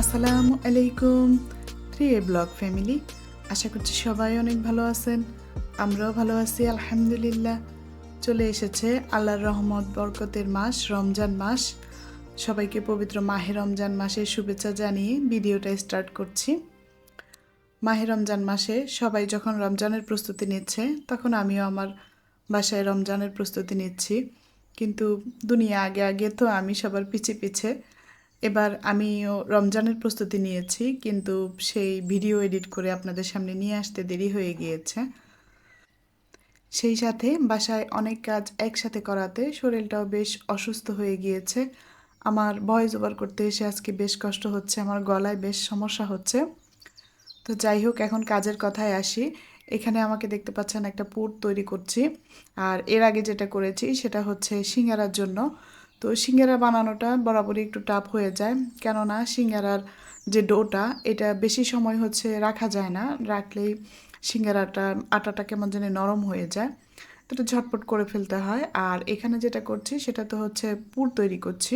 আসসালামু আলাইকুম three A blog family, আশা করছি সবাই অনেক ভালো আছেন, আমরাও ভালো আছি, আলহামদুলিল্লাহ। চলে এসেছে আল্লাহর রহমত, বরকতের মাস, রমজান মাস। সবাইকে পবিত্র মাহে রমজান মাসের শুভেচ্ছা জানিয়ে ভিডিওটা স্টার্ট করছি। মাহে রমজান মাসে সবাই যখন রমজানের প্রস্তুতি নিচ্ছে, তখন আমিও আমার বাসায় রমজানের প্রস্তুতি নিচ্ছি। কিন্তু দুনিয়া আগে আগে তো আমি সবার পিছে পিছে এবার আমিও রমজানের প্রস্তুতি নিয়েছি, কিন্তু সেই ভিডিও এডিট করে আপনাদের সামনে নিয়ে আসতে দেরি হয়ে গিয়েছে। সেই সাথে বাসায় অনেক কাজ একসাথে করাতে শরীরটাও বেশ অসুস্থ হয়ে গিয়েছে। আমার ভয়েস ওভার করতে এসে আজকে বেশ কষ্ট হচ্ছে, আমার গলায় বেশ সমস্যা হচ্ছে। তো যাই হোক, এখন কাজের কথায় আসি। এখানে আমাকে দেখতে পাচ্ছেন একটা পুর তৈরি করছি, আর এর আগে যেটা করেছি সেটা হচ্ছে সিঙ্গারার জন্য। তো সিঙ্গারা বানানোটা বরাবরই একটু টাফ হয়ে যায়। কেননা সিঙ্গারার যে ডোটা, এটা বেশি সময় হচ্ছে রাখা যায় না। রাখলেই সিঙ্গারাটা, আটাটা কেমন যেন নরম হয়ে যায়। তো এটা ঝটপট করে ফেলতে হয়। আর এখানে যেটা করছি, সেটা তো হচ্ছে পুর তৈরি করছি।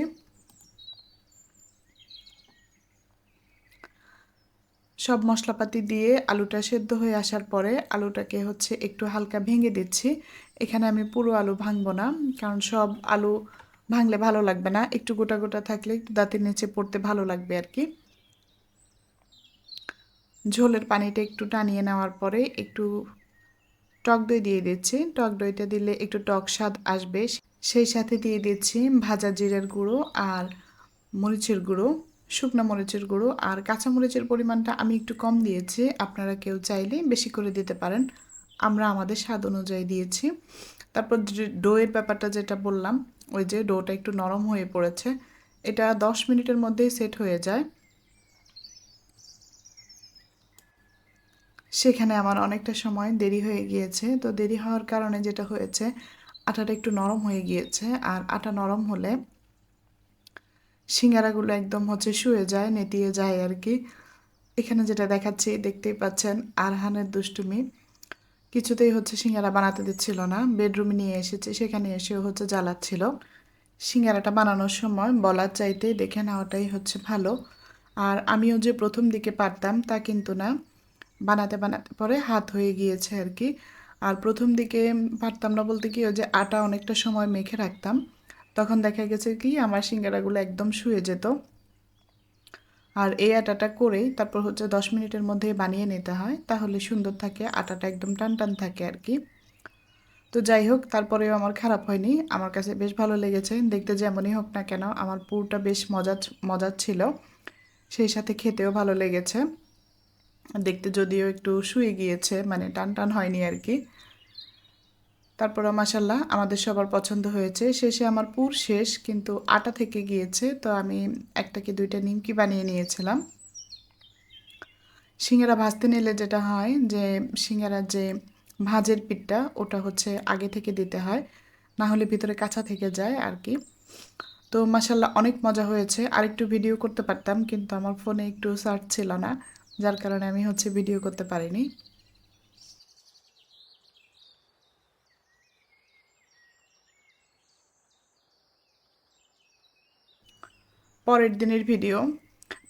সব মশলাপাতি দিয়ে আলুটা সেদ্ধ হয়ে আসার পরে আলুটাকে হচ্ছে একটু হালকা ভেঙে দিচ্ছি। এখানে আমি পুরো আলু ভাঙবো না, কারণ সব আলু ভাঙলে ভালো লাগবে না, একটু গোটা গোটা থাকলে একটু দাঁতের নিচে পড়তে ভালো লাগবে আর কি। ঝোলের পানিটা একটু টানিয়ে নেওয়ার পরে একটু টক দই দিয়ে দিচ্ছি। টক দইটা দিলে একটু টক স্বাদ আসবে। সেই সাথে দিয়ে দিচ্ছি ভাজা জিরের গুঁড়ো আর মরিচের গুঁড়ো, শুকনো মরিচের গুঁড়ো আর কাঁচা মরিচের পরিমাণটা আমি একটু কম দিয়েছি, আপনারা কেউ চাইলে বেশি করে দিতে পারেন। আমরা আমাদের স্বাদ অনুযায়ী দিয়েছি। তারপর ডোয়ের ব্যাপারটা যেটা বললাম ওই যে ডোটা একটু নরম হয়ে পড়েছে, এটা দশ মিনিটের মধ্যেই সেট হয়ে যায়। সেখানে আমার অনেকটা সময় দেরি হয়ে গিয়েছে, তো দেরি হওয়ার কারণে যেটা হয়েছে, আটাটা একটু নরম হয়ে গিয়েছে, আর আটা নরম হলে সিঙ্গারাগুলো একদম হচ্ছে শুয়ে যায়, নেতিয়ে যায় আর কি। এখানে যেটা দেখাচ্ছি, দেখতেই পাচ্ছেন, আরহানের দুষ্টুমি। কিছুতেই হচ্ছে সিঙ্গারা বানাতে দিচ্ছিল না। বেডরুমে নিয়ে এসেছে, সেখানে এসেও হচ্ছে জ্বালাচ্ছিল। সিঙ্গারাটা বানানোর সময় বলার চাইতে দেখে নেওয়াটাই হচ্ছে ভালো। আর আমিও যে প্রথম দিকে পারতাম তা কিন্তু না। বানাতে বানাতে পরে হাত হয়ে গিয়েছে আর কি। আর প্রথম দিকে পারতাম না বলতে কি, ওই যে আটা অনেকটা সময় মেখে রাখতাম। তখন দেখা গেছে কি, আমার সিঙ্গারাগুলো একদম শুয়ে যেত। আর এই আটাটা করেই তারপর হচ্ছে দশ মিনিটের মধ্যে বানিয়ে নিতে হয়, তাহলে সুন্দর থাকে, আটাটা একদম টান টান থাকে আর কি। তো যাই হোক, তারপরেও আমার খারাপ হয়নি, আমার কাছে বেশ ভালো লেগেছে, দেখতে যেমনই হোক না কেন, আমার পুরটা বেশ মজার মজার ছিল, সেই সাথে খেতেও ভালো লেগেছে। দেখতে যদিও একটু শুয়ে গিয়েছে মানে টান টান হয়নি আর কি। তারপরে মাসাল্লাহ আমাদের সবার পছন্দ হয়েছে। শেষে আমার পুর শেষ, কিন্তু আটা থেকে গিয়েছে, তো আমি একটাকে দুইটা নিমকি বানিয়ে নিয়েছিলাম। সিঙ্গারা ভাজতে নিলে যেটা হয় যে সিঙ্গারার যে ভাজের পিঠটা, ওটা হচ্ছে আগে থেকে দিতে হয়, না হলে ভিতরে কাঁচা থেকে যায় আর কি। তো মাসাল্লাহ অনেক মজা হয়েছে। আরেকটু ভিডিও করতে পারতাম, কিন্তু আমার ফোনে একটু সার্চ ছিল না, যার কারণে আমি হচ্ছে ভিডিও করতে পারিনি। পরের দিনের ভিডিও।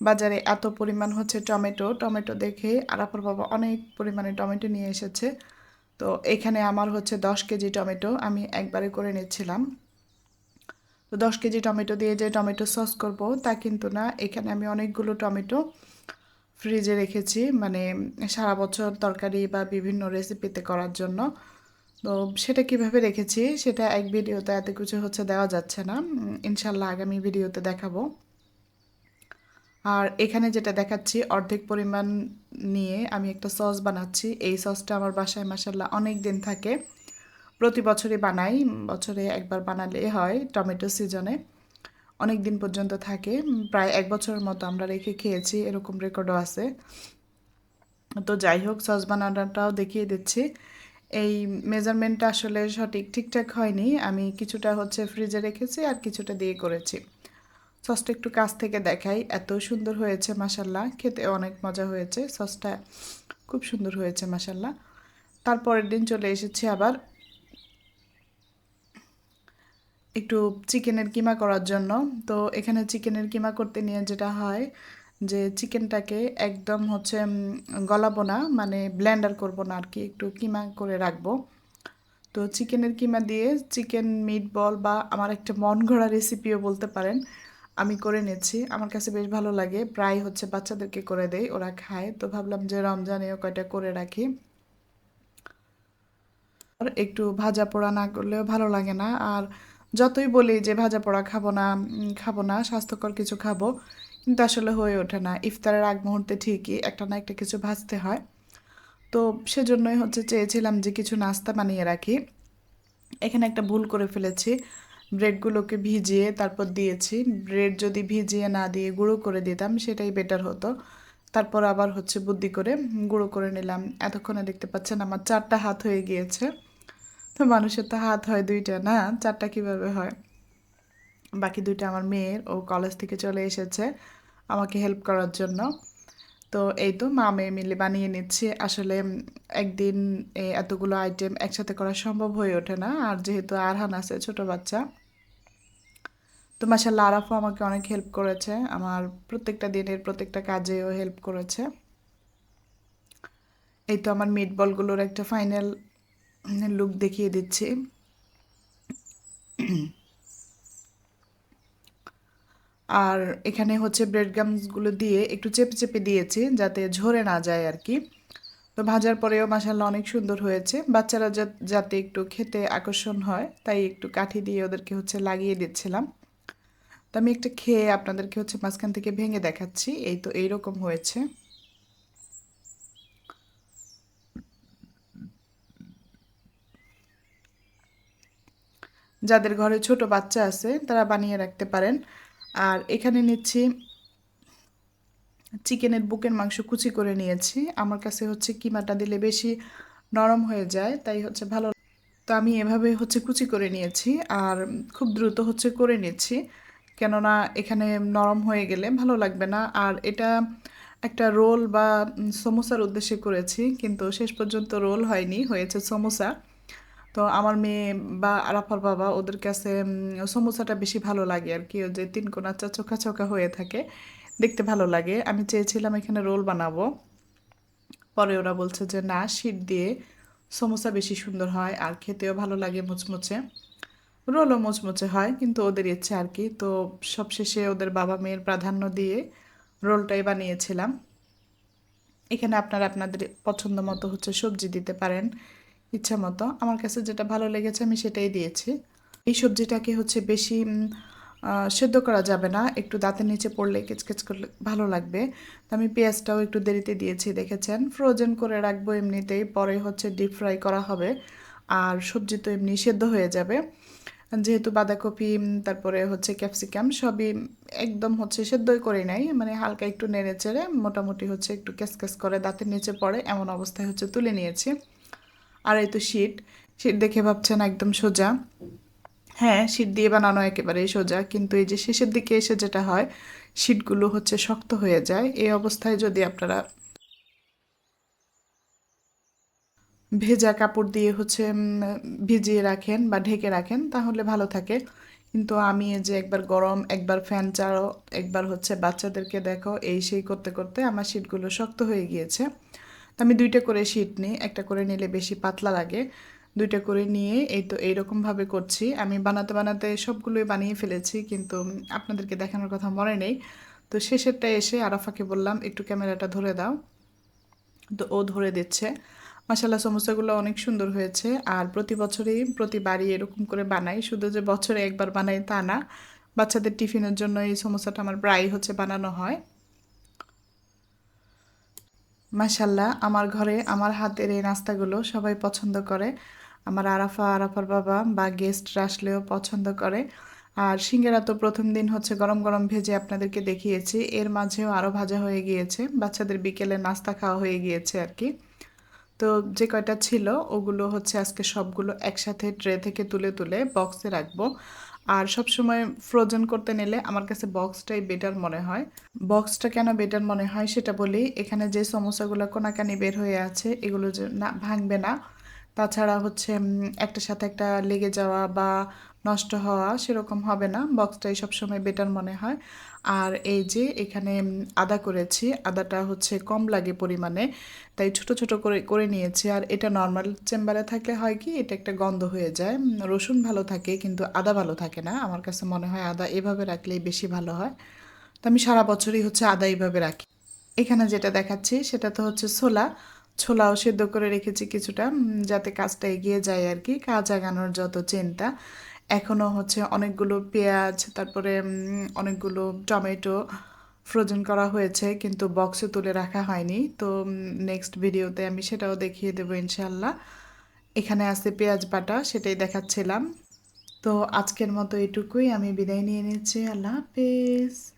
বাজারে এত পরিমাণ হচ্ছে টমেটো। টমেটো দেখে আরাফার বাবা অনেক পরিমাণে টমেটো নিয়ে এসেছে। তো এখানে আমার হচ্ছে দশ কেজি টমেটো আমি একবারে করে নিচ্ছিলাম। তো দশ কেজি টমেটো দিয়ে যে টমেটো সস করব তা কিন্তু না। এখানে আমি অনেকগুলো টমেটো ফ্রিজে রেখেছি মানে সারা বছর তরকারি বা বিভিন্ন রেসিপিতে করার জন্য। তো সেটা কীভাবে রেখেছি সেটা এক ভিডিওতে এত কিছু হচ্ছে দেওয়া যাচ্ছে না। ইনশাল্লাহ আগামী ভিডিওতে দেখাবো। আর এখানে যেটা দেখাচ্ছি, অর্ধেক পরিমাণ নিয়ে আমি একটা সস বানাচ্ছি। এই সসটা আমার বাসায় মাসাল্লাহ অনেক দিন থাকে। প্রতি বছরই বানাই, বছরে একবার বানালে হয় টমেটো সিজনে। অনেক দিন পর্যন্ত থাকে, প্রায় এক বছরের মতো আমরা রেখে খেয়েছি, এরকম রেকর্ডও আছে। তো যাই হোক, সস বানানোটাও দেখিয়ে দিচ্ছি। এই মেজারমেন্টটা আসলে সঠিক ঠিকঠাক হয়নি। আমি কিছুটা হচ্ছে ফ্রিজে রেখেছি আর কিছুটা দিয়ে করেছি। সসটা একটু কাছ থেকে দেখাই। এত সুন্দর হয়েছে মাসাল্লাহ খেতে অনেক মজা হয়েছে। সসটা খুব সুন্দর হয়েছে মাসাল্লাহ তারপরের দিন চলে এসেছি আবার একটু চিকেনের কিমা করার জন্য। তো এখানে চিকেনের কিমা করতে নিয়ে যেটা হয় যে, চিকেনটাকে একদম হচ্ছে গলাবো না মানে ব্লেন্ডার করব না আর কি একটু কিমা করে রাখব। তো চিকেনের কিমা দিয়ে চিকেন মিট বল বা আমার একটা মন গড়া রেসিপিও বলতে পারেন। আমি করে নিচ্ছি। আমার কাছে বেশ ভালো লাগে। প্রায় হচ্ছে বাচ্চাদেরকে করে দেই, ওরা খায়। তো ভাবলাম যে রমজানেও কয়টা করে রাখি। আর একটু ভাজা পোড়া না করলেও ভালো লাগে না। আর যতই বলি যে ভাজা পোড়া খাব না খাব না, স্বাস্থ্যকর কিছু খাব, কিন্তু আসলে হয়ে ওঠে না। ইফতারের আগ মুহূর্তে ঠিকই একটা না একটা কিছু ভাজতে হয়। তো সেজন্যই হচ্ছে চেয়েছিলাম যে কিছু নাস্তা বানিয়ে রাখি। এখানে একটা ভুল করে ফেলেছি। ব্রেডগুলোকে ভিজিয়ে তারপর দিয়েছি। ব্রেড যদি ভিজিয়ে না দিয়ে গুঁড়ো করে দিতাম, সেটাই বেটার হতো। তারপর আবার হচ্ছে বুদ্ধি করে গুঁড়ো করে নিলাম। এতক্ষণে দেখতে পাচ্ছেন আমার চারটা হাত হয়ে গিয়েছে। তো মানুষের তো হাত হয় দুইটা, না? চারটা কীভাবে হয়? বাকি দুইটা আমার মেয়ের, ও কলেজ থেকে চলে এসেছে আমাকে হেল্প করার জন্য। তো এই তো মা মেয়ে মিলে বানিয়ে নিচ্ছি। আসলে একদিন এতগুলো আইটেম একসাথে করা সম্ভব হয়ে ওঠে না। আর যেহেতু আরহান আছে, ছোট বাচ্চা, তো মাসাল্লাহ আরাফও আমাকে অনেক হেল্প করেছে। আমার প্রত্যেকটা দিনের প্রত্যেকটা কাজেও হেল্প করেছে। এই তো আমার মিট বলগুলোর একটা ফাইনাল লুক দেখিয়ে দিচ্ছি। আর এখানে হচ্ছে ব্রেড গামসগুলো দিয়ে একটু চেপে চেপে দিয়েছি যাতে ঝরে না যায় আর কি। তো ভাজার পরেও মাসাল্লাহ অনেক সুন্দর হয়েছে। বাচ্চারা যাতে একটু খেতে আকর্ষণ হয়, তাই একটু কাঠি দিয়ে ওদেরকে হচ্ছে লাগিয়ে দিচ্ছিলাম। তো আমি একটা খেয়ে আপনাদেরকে হচ্ছে মাঝখান থেকে ভেঙে দেখাচ্ছি। এই তো এইরকম হয়েছে। যাদের ঘরে ছোট বাচ্চা আছে, তারা বানিয়ে রাখতে পারেন। আর এখানে নিচ্ছি চিকেনের বুকের মাংস কুচি করে নিয়েছি। আমার কাছে হচ্ছে কিমাটা দিলে বেশি নরম হয়ে যায়, তাই হচ্ছে ভালো তো আমি এভাবে হচ্ছে কুচি করে নিয়েছি আর খুব দ্রুত হচ্ছে করে নিচ্ছি। কেননা এখানে নরম হয়ে গেলে ভালো লাগবে না। আর এটা একটা রোল বা সমোসার উদ্দেশ্যে করেছি, কিন্তু শেষ পর্যন্ত রোল হয়নি, হয়েছে সমোসা। তো আমার মেয়ে বা আরাফার বাবা ওদের কাছে সমোসাটা বেশি ভালো লাগে আর কি। যে তিন কোনা চা চোখা চোখা হয়ে থাকে, দেখতে ভালো লাগে। আমি চেয়েছিলাম এখানে রোল বানাবো। পরে ওরা বলছে যে, না শীত দিয়ে সমোসা বেশি সুন্দর হয় আর খেতেও ভালো লাগে মুচমুচে। রোলও মুচমুচে হয়, কিন্তু ওদের ইচ্ছে আর কি। তো সবশেষে ওদের বাবা মেয়ের প্রাধান্য দিয়ে রোলটাই বানিয়েছিলাম। এখানে আপনারা আপনাদের পছন্দ মতো হচ্ছে সবজি দিতে পারেন। ইচ্ছা মতো। আমার কাছে যেটা ভালো লেগেছে আমি সেটাই দিয়েছি। এই সবজিটাকে হচ্ছে বেশি সেদ্ধ করা যাবে না। একটু দাঁতের নিচে পড়লে কেচকেচ করলে ভালো লাগবে। তো আমি পেঁয়াজটাও একটু দেরিতে দিয়েছি, দেখেছেন? ফ্রোজেন করে রাখব এমনিতেই, পরে হচ্ছে ডিপ ফ্রাই করা হবে। আর সবজি তো এমনি সেদ্ধ হয়ে যাবে। যেহেতু বাঁধাকপি তারপরে হচ্ছে ক্যাপসিকাম, সবই একদম হচ্ছে সেদ্ধই করে নাই। মানে হালকা একটু নেড়ে চেড়ে, মোটামুটি হচ্ছে একটু ক্যাসক্যাস করে দাঁতের নিচে পড়ে, এমন অবস্থায় হচ্ছে তুলে নিয়েছি। আর এই তো শীট শীট দেখে ভাবছেন একদম সোজা। হ্যাঁ শীট দিয়ে বানানো একেবারেই সোজা, কিন্তু এই যে শেষের দিকে এসে যেটা হয় শীটগুলো হচ্ছে শক্ত হয়ে যায়। এই অবস্থায় যদি আপনারা ভেজা কাপড় দিয়ে হচ্ছে ভিজিয়ে রাখেন বা ঢেকে রাখেন, তাহলে ভালো থাকে। কিন্তু আমি এই যে একবার গরম, একবার ফ্যান চাড়ো একবার হচ্ছে বাচ্চাদেরকে দেখো, এই সেই করতে করতে আমার শীটগুলো শক্ত হয়ে গিয়েছে। আমি দুইটা করে শীট নিই, একটা করে নিলে বেশি পাতলা লাগে, দুইটা করে নিয়ে এই তো এইরকমভাবে করছি। আমি বানাতে বানাতে সবগুলোই বানিয়ে ফেলেছি, কিন্তু আপনাদেরকে দেখানোর কথা মনে নেই। তো শেষেরটা এসে আরাফাকে বললাম, একটু ক্যামেরাটা ধরে দাও। তো ও ধরে দিচ্ছে। মাসাল্লাহ সমোসাগুলো অনেক সুন্দর হয়েছে। আর প্রতি বছরই প্রতিবারই এরকম করে বানাই। শুধু যে বছরে একবার বানাই তা না, বাচ্চাদের টিফিনের জন্য এই সমস্যাটা আমার প্রায়ই হচ্ছে বানানো হয়। মাসাল্লাহ আমার ঘরে, আমার হাতের এই নাস্তাগুলো সবাই পছন্দ করে। আমার আরাফা, আরাফার বাবা বা গেস্টরা আসলেও পছন্দ করে। আর সিঙ্গারা তো প্রথম দিন হচ্ছে গরম গরম ভেজে আপনাদেরকে দেখিয়েছি। এর মাঝেও আরও ভাজা হয়ে গিয়েছে। বাচ্চাদের বিকেলে নাস্তা খাওয়া হয়ে গিয়েছে আর কি। তো যে কয়টা ছিল, ওগুলো হচ্ছে আজকে সবগুলো একসাথে ট্রে থেকে তুলে তুলে বক্সে রাখব। আর সব সময় ফ্রোজেন করতে নিলে আমার কাছে বক্সটাই বেটার মনে হয়। বক্সটা কেন বেটার মনে হয় সেটা বলি, এখানে যে সমস্যাগুলো কোনাকানি বের হয়ে আছে, এগুলো যে না, ভাঙবে না। তাছাড়া হচ্ছে একটা একটার সাথে একটা লেগে যাওয়া বা নষ্ট হওয়া সেরকম হবে না বক্সটাই সবসময় বেটার মনে হয়। আর এই যে এখানে আদা করেছি। আদাটা হচ্ছে কম লাগে পরিমাণে, তাই ছোট ছোট করে করে নিয়েছি। আর এটা নর্মাল চেম্বারে থাকলে হয় কি, এটা একটা গন্ধ হয়ে যায়। রসুন ভালো থাকে, কিন্তু আদা ভালো থাকে না। আমার কাছে মনে হয় আদা এভাবে রাখলেই বেশি ভালো হয়। তো আমি সারা বছরই হচ্ছে আদা এইভাবে রাখি। এখানে যেটা দেখাচ্ছি, সেটা তো হচ্ছে ছোলা। ছোলাও সেদ্ধ করে রেখেছি কিছুটা যাতে কাজটা এগিয়ে যায় আর কি, কাজ আগানোর যত চিন্তা। এখনও হচ্ছে অনেকগুলো পেঁয়াজ, তারপরে অনেকগুলো টমেটো ফ্রোজেন করা হয়েছে, কিন্তু বক্সে তুলে রাখা হয়নি। তো নেক্সট ভিডিওতে আমি সেটাও দেখিয়ে দেবো ইনশাল্লাহ এখানে আছে পেঁয়াজ বাটা, সেটাই দেখাচ্ছিলাম। তো আজকের মতো এটুকুই, আমি বিদায় নিয়ে নিচ্ছি। আল্লাহ হাফেজ।